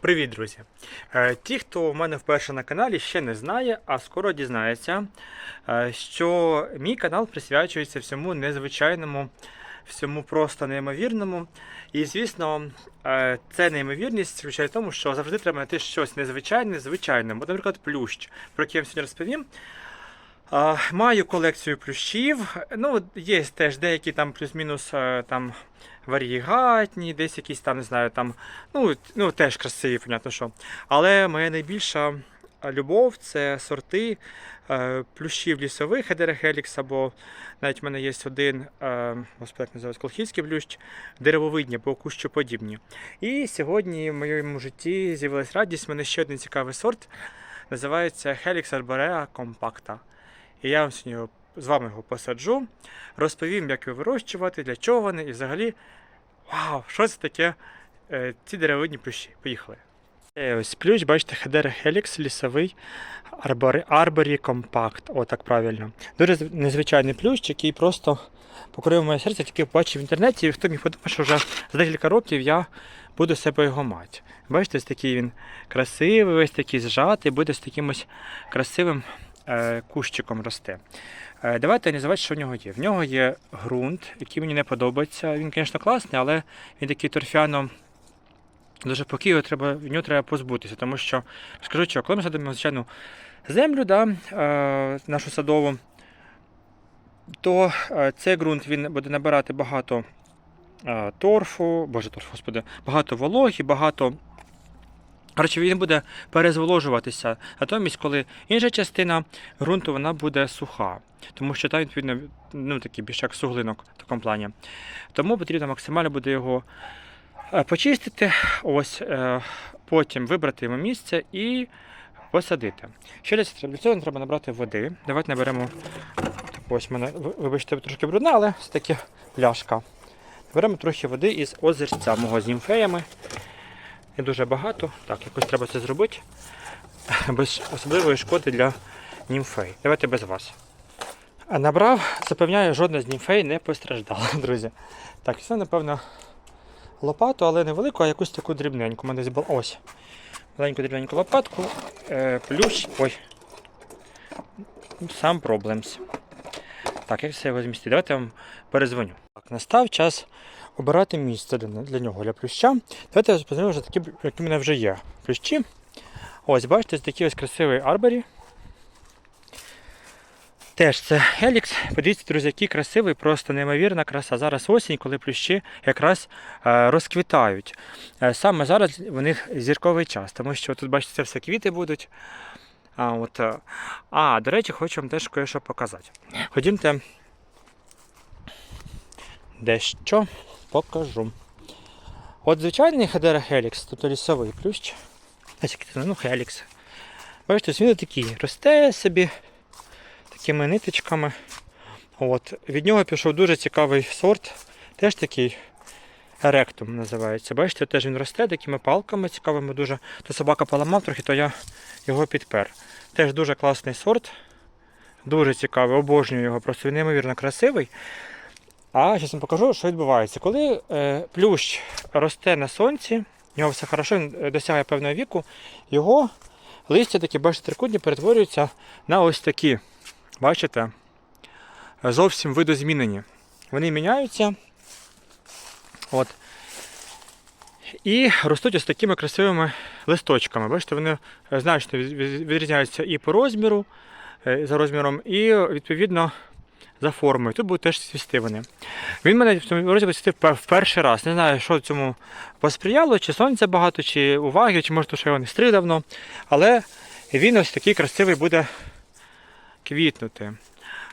Привіт, друзі! Е, Ті, хто в мене вперше на каналі, ще не знає, а скоро дізнається, е, що мій канал присвячується всьому незвичайному, всьому просто неймовірному. І, звісно, це ця неймовірність включає в тому, що завжди треба знайти щось незвичайне, звичайне. От, наприклад, плющ, про який я вам сьогодні розповім. Маю колекцію плющів. Ну, є теж деякі там плюс-мінус е, там варігатні, десь якісь там, не знаю, там, ну, ну теж красиві, понятно що. Але моя найбільша любов це сорти е, плющів лісових Едерехелікс, або навіть в мене є один, е, господи, як називається, колхідський плющ, деревовидні або кущоподібні. І сьогодні в моєму житті з'явилась радість, в мене ще один цікавий сорт. Називається Helix arborea compacta. І я вам сьогодні з вами його посаджу, розповім, як його вирощувати, для чого вони, і взагалі, вау, що це таке е, ці деревидні плющі. Поїхали. Це ось плющ, бачите, Хедера Helix, лісовий Arbori Compact. О, так правильно. Дуже незвичайний плющ, який просто покорив моє серце, тільки побачив в інтернеті, і хто міг подумати, що вже за декілька років я буду себе його мати. Бачите, ось такий він красивий, весь такий зжатий, буде з таким ось красивим кущиком росте. Е, Давайте називати, що в нього є. В нього є ґрунт, який мені не подобається. Він, звісно, класний, але він такий торфяно. Дуже поки його треба, в нього треба позбутися, тому що, скажу що, коли ми садимо звичайну землю, да, е, нашу садову, то е, цей ґрунт він буде набирати багато е, торфу, боже торфу, господи, багато вологі, багато Коротше, він буде перезволожуватися. Натомість, коли інша частина ґрунту вона буде суха, тому що там відповідно ну, такий більш як суглинок в такому плані. Тому потрібно максимально буде його е, почистити, ось е, потім вибрати йому місце і посадити. Що для цього? Треба набрати води. Давайте наберемо. Ось мене, вибачте, трошки брудна, але все таки пляшка. Беремо трохи води із озерця мого з німфеями. Не дуже багато. Так, якось треба це зробити. Без особливої шкоди для німфей. Давайте без вас. Набрав, запевняю, жодна з німфей не постраждала, друзі. Так, це, напевно, лопату, але не велику, а якусь таку дрібненьку. У мене була ось. Маленьку дрібненьку лопатку. Е, плющ. Ой. Сам проблемс. Так, як це його змістити? Давайте я вам перезвоню. Так, настав час обирати місце для, нього, для плюща. Давайте я вже такі, які в мене вже є. Плющі. Ось, бачите, такий ось красивий арборі. Теж це Helix. Подивіться, друзі, який красивий, просто неймовірна краса. Зараз осінь, коли плющі якраз е, розквітають. Е, саме зараз в них зірковий час, тому що тут, бачите, це все квіти будуть. А, от, е, а, до речі, хочу вам теж кое-що показати. Ходімте. Дещо покажу. От звичайний Хедера Helix, тобто лісовий плющ. Ну, Helix. Бачите, він такий росте собі такими ниточками. От. Від нього пішов дуже цікавий сорт, теж такий еректум називається. Бачите, теж він росте такими палками цікавими дуже. То собака поламав трохи, то я його підпер. Теж дуже класний сорт. Дуже цікавий, обожнюю його, просто він неймовірно красивий. А зараз вам покажу, що відбувається. Коли е, плющ росте на сонці, в нього все хорошо, він е, досягає певного віку, його листя такі, бачите, трикутні перетворюються на ось такі. Бачите? Зовсім видозмінені. Вони міняються. От. І ростуть ось такими красивими листочками. Бачите, вони е, значно від- від- відрізняються і по розміру, е, за розміром, і відповідно за формою. Тут будуть теж цвісти вони. Він мене в цьому році посвятив пер- в перший раз. Не знаю, що цьому посприяло, чи сонця багато, чи уваги, чи може, то, що його не стриг давно. Але він ось такий красивий буде квітнути.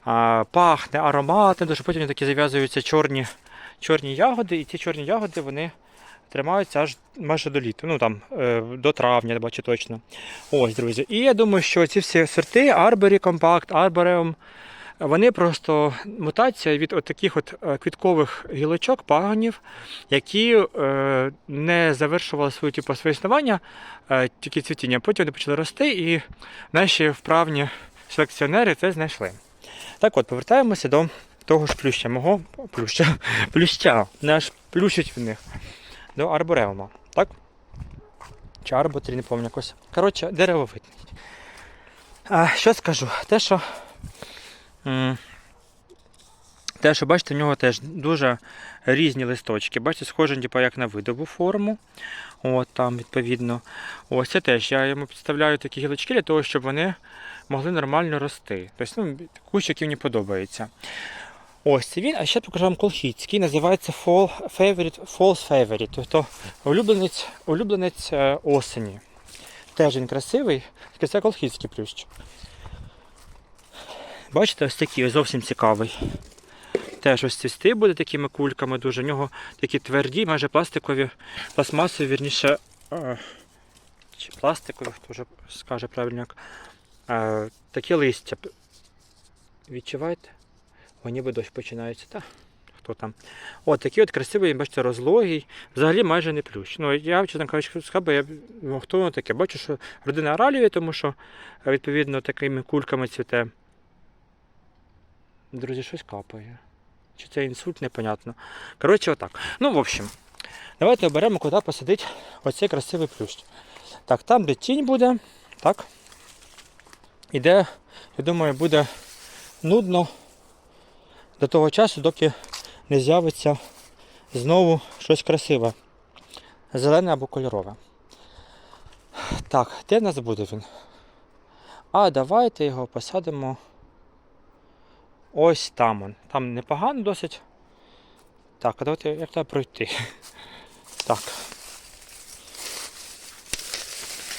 А, пахне ароматно, дуже потім такі зав'язуються чорні, чорні ягоди, і ці чорні ягоди вони тримаються аж майже до літа. Ну там е, до травня, бачу точно. Ось, друзі. І я думаю, що ці всі сорти Арбері Compact, Arboreum, вони просто мутація від таких от е, квіткових гілочок, пагонів, які е, не завершували свою типу, своє існування, е, тільки цвітіння. Потім вони почали рости, і наші вправні селекціонери це знайшли. Так от, повертаємося до того ж плюща, мого плюща, плюща, наш плющить в них, до арбореума. Так? Чи арбутрі, не пам'ятаю якось. Коротше, деревовидний. А, що скажу? Те, що. Те, що бачите, в нього теж дуже різні листочки. Бачите, схожі, типу, як на видову форму. От там, відповідно. Ось це теж. Я йому підставляю такі гілочки для того, щоб вони могли нормально рости. Тобто, ну, кущ, який мені подобається. Ось це він, а ще покажу вам колхідський, називається Fall Favorite, False Favorite, тобто улюбленець, улюбленець е, осені. Теж він красивий, це колхідський плющ. Бачите, ось такий зовсім цікавий. Теж ось цвісти буде такими кульками дуже. У нього такі тверді, майже пластикові, пластмасові, вірніше. Чи пластикові, хто вже скаже правильно як. Такі листя. Відчуваєте? О, ніби дощ починається, та? Хто там? От такий от красивий, бачите, розлогий. Взагалі майже не плющ. Ну, я, чесно кажучи, сказав, я, ну, хто воно таке? Бачу, що родина ораліві, тому що, відповідно, такими кульками цвіте. Друзі, щось капає. Чи це інсульт, непонятно. Коротше, отак. Ну, в общем, давайте оберемо, куди посадити оцей красивий плющ. Так, там, де тінь буде, так. І де, я думаю, буде нудно до того часу, доки не з'явиться знову щось красиве. Зелене або кольорове. Так, де в нас буде він? А давайте його посадимо ось там. Он. Там непогано досить. Так, а давайте як треба пройти. Так.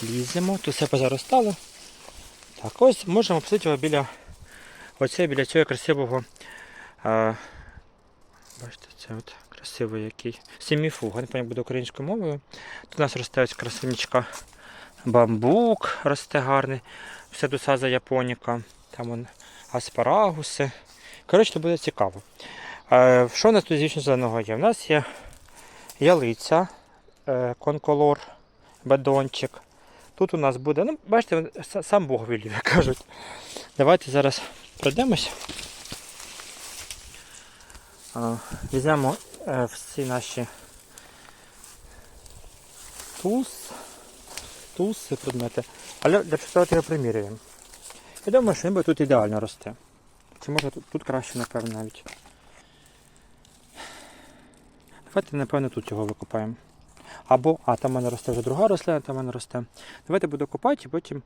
Ліземо, тут все позаростало. Так, ось можемо посадити його біля оце біля цього красивого. А, бачите, це от красивий який. Семіфуга, не пам'ятаю, буде українською мовою. Тут у нас росте ось красивничка бамбук росте гарний. Все досаза японіка. Там он аспарагуси. Коротше, це буде цікаво. Е, що у нас тут звісно зеленого є? У нас є ялиця, е, конколор, бедончик. Тут у нас буде, ну, бачите, сам Бог вілів, як кажуть. Давайте зараз пройдемось. Візьмемо е, всі наші туз, тузи, предмети. Але для початку його примірюємо. Я думаю, що він би тут ідеально росте. Чи може тут, тут краще, напевно, навіть. Давайте, напевно, тут його викопаємо. Або, а там в мене росте вже друга рослина, там в мене росте. Давайте буду копати і потім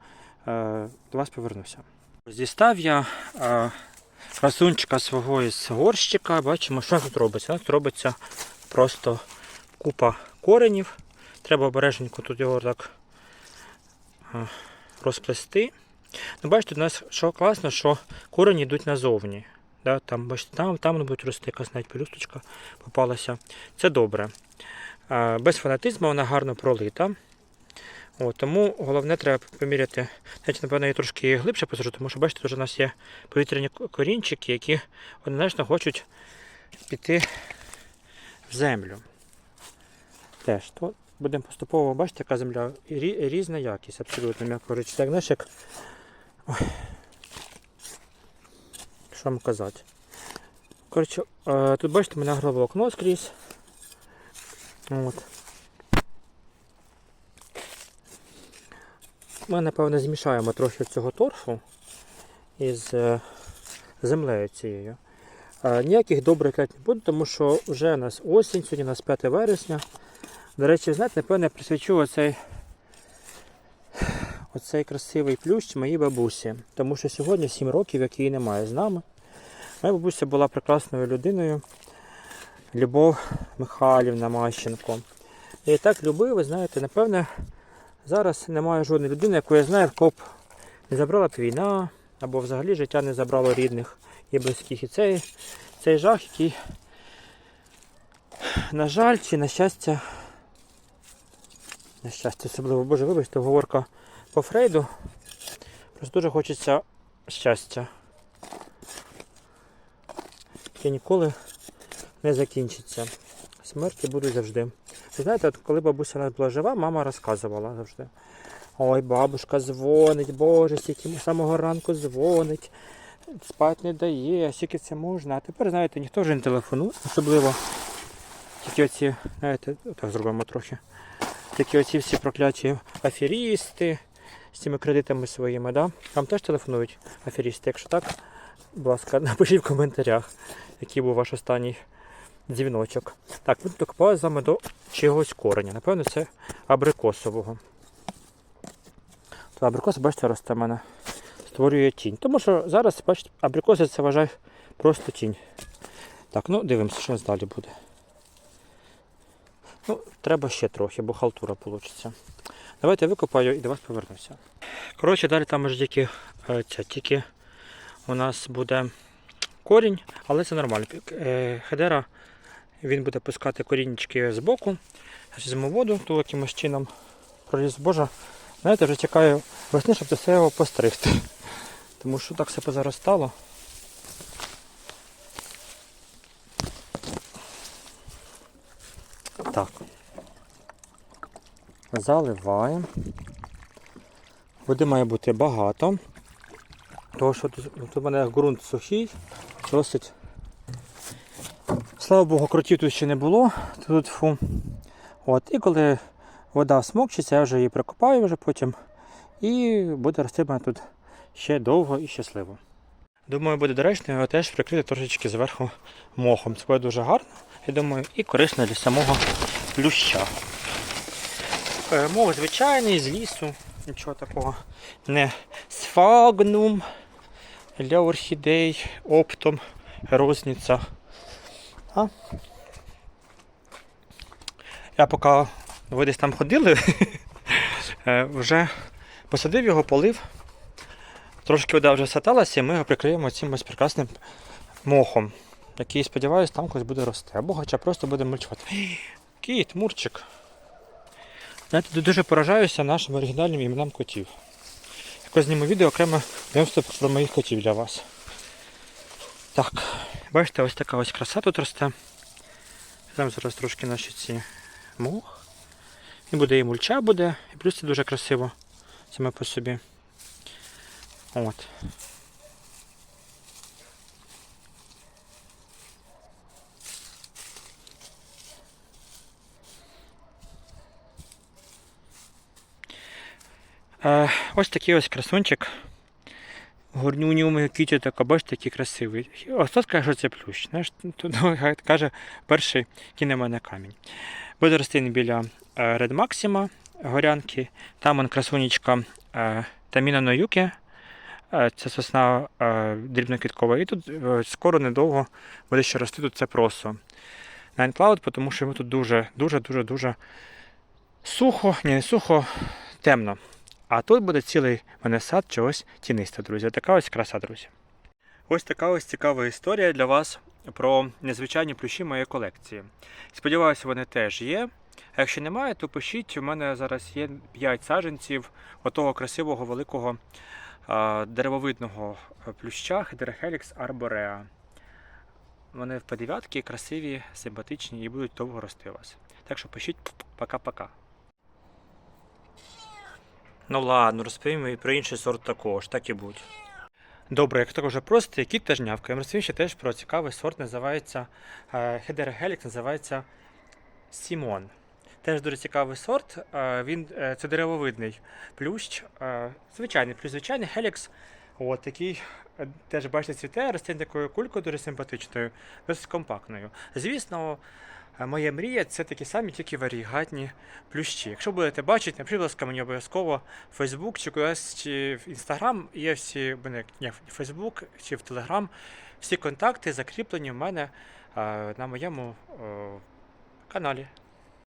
е, до вас повернуся. Зістав я е, красунчика свого із горщика. Бачимо, що тут робиться. Тут робиться просто купа коренів. Треба обережненько тут його так е, розплести. Ну, бачите, у нас що класно, що корені йдуть назовні. Да, там, бачите, там, там будуть рости, якась навіть пелюсточка попалася. Це добре. Без фанатизму вона гарно пролита. От, тому головне треба поміряти. Навіть, напевно, я трошки глибше посажу, тому що бачите, тут у нас є повітряні корінчики, які однозначно хочуть піти в землю. Теж, то будемо поступово бачите, яка земля різна якість, абсолютно м'яко говорячи. Так, знаєш, як. Ой. Що вам казати? Коротше, е, тут бачите, у мене агроволокно скрізь. От. Ми, напевно, змішаємо трохи цього торфу із е, землею цією. Е, ніяких добрих не буде, тому що вже у нас осінь, сьогодні у нас 5 вересня. До речі, знаєте, напевно, я присвячу оцей, оцей красивий плющ моїй бабусі. Тому що сьогодні 7 років, як її немає з нами. Моя бабуся була прекрасною людиною. Любов Михайлівна Мащенко. Я так любив, ви знаєте, напевне, зараз немає жодної людини, яку я знаю, в б не забрала б війна, або взагалі життя не забрало рідних і близьких. І цей, цей жах, який, на жаль, чи на щастя, на щастя, особливо, боже, вибачте, говорка по Фрейду. Просто дуже хочеться щастя. Яке ніколи не закінчиться. Смерті будуть завжди. Ви знаєте, от коли бабуся у нас була жива, мама розказувала завжди. Ой, бабушка дзвонить, боже, стільки самого ранку дзвонить, спать не дає, скільки це можна. А тепер, знаєте, ніхто вже не телефонує, особливо. Тільки оці, знаєте, так зробимо трохи. Такі оці всі прокляті аферісти з цими кредитами своїми, да? Вам теж телефонують аферісти? Якщо так, будь ласка, напишіть в коментарях, який був ваш останній дзвіночок. Так, ми докопали з вами до чогось кореня. Напевно, це абрикосового. То абрикос, бачите, росте в мене. Створює тінь. Тому що зараз, бачите, абрикоси це вважає просто тінь. Так, ну дивимося, що нас далі буде. Ну, треба ще трохи, бо халтура вийде. Давайте я викопаю і до вас повернуся. Коротше, далі там вже тільки, е, ця, тільки у нас буде корінь, але це нормально. Е, Хедера він буде пускати корінчики з боку. Візьму воду, ту якимось чином проліз. Боже, знаєте, вже чекаю весни, щоб це все його постригти. Тому що так все позаростало. Так. Заливаємо. Води має бути багато. Тому що тут, у мене ґрунт сухий, досить. Слава Богу, крутів тут ще не було. Тут фу. От, і коли вода смокчиться, я вже її прикопаю вже потім. І буде рости мене тут ще довго і щасливо. Думаю, буде доречно його теж прикрити трошечки зверху мохом. Це буде дуже гарно, я думаю, і корисно для самого плюща. Мох звичайний, з лісу, нічого такого. Не сфагнум для орхідей, оптом, розниця. А? Я поки ви десь там ходили, е, вже посадив його, полив. Трошки вода вже саталася, і ми його прикриємо цим ось прекрасним мохом, який, сподіваюся, там колись буде рости. Або хоча просто буде мульчувати. Кіт, мурчик. Знаєте, дуже поражаюся нашим оригінальним іменам котів. Якось зніму відео окремо знайомство про моїх котів для вас. Так, бачите, ось така ось краса тут росте. Там зараз трошки наші ці мох. І буде і мульча буде, і плюс це дуже красиво саме по собі. От. Ось такий ось красунчик. Горнюню кіті така, бачите, такий красивий. Ось хто скаже, що це плющ. Знаєш, тут каже перший кине мене камінь. Буде рости біля е, Red Maxima горянки. Там он красунечка е, Таміна Ноюки. Е, Це сосна дрібноквіткова. І тут скоро недовго буде ще рости тут це просо. Nine Cloud, тому що йому тут дуже, дуже, дуже, дуже сухо, ні, не сухо, темно. А тут буде цілий мене сад чогось тінисто, друзі. Така ось краса, друзі. Ось така ось цікава історія для вас про незвичайні плющі моєї колекції. Сподіваюся, вони теж є. А якщо немає, то пишіть. У мене зараз є 5 саджанців отого красивого великого деревовидного плюща Хедерхелікс арбореа. Вони в П9 красиві, симпатичні і будуть довго рости у вас. Так що пишіть пока-пока. Ну ладно, розповім і про інший сорт також, так і будь. Добре, як також простий, кіт теж нявкає. Розповім ще теж про цікавий сорт, називається Хедергелікс, називається Сімон. Теж дуже цікавий сорт. е, Він е, це деревовидний плющ. е, Звичайний плющ, звичайний Хелікс. От такий е, теж бачите, цвіте, росте такою кулькою дуже симпатичною, досить компактною. Звісно, е, моя мрія це такі самі, тільки варігатні плющі. Якщо будете бачити, будь ласка, мені обов'язково в Facebook чи кудись чи в Instagram є всі ні, в Facebook чи в Telegram. Всі контакти закріплені в мене а, на моєму а, каналі.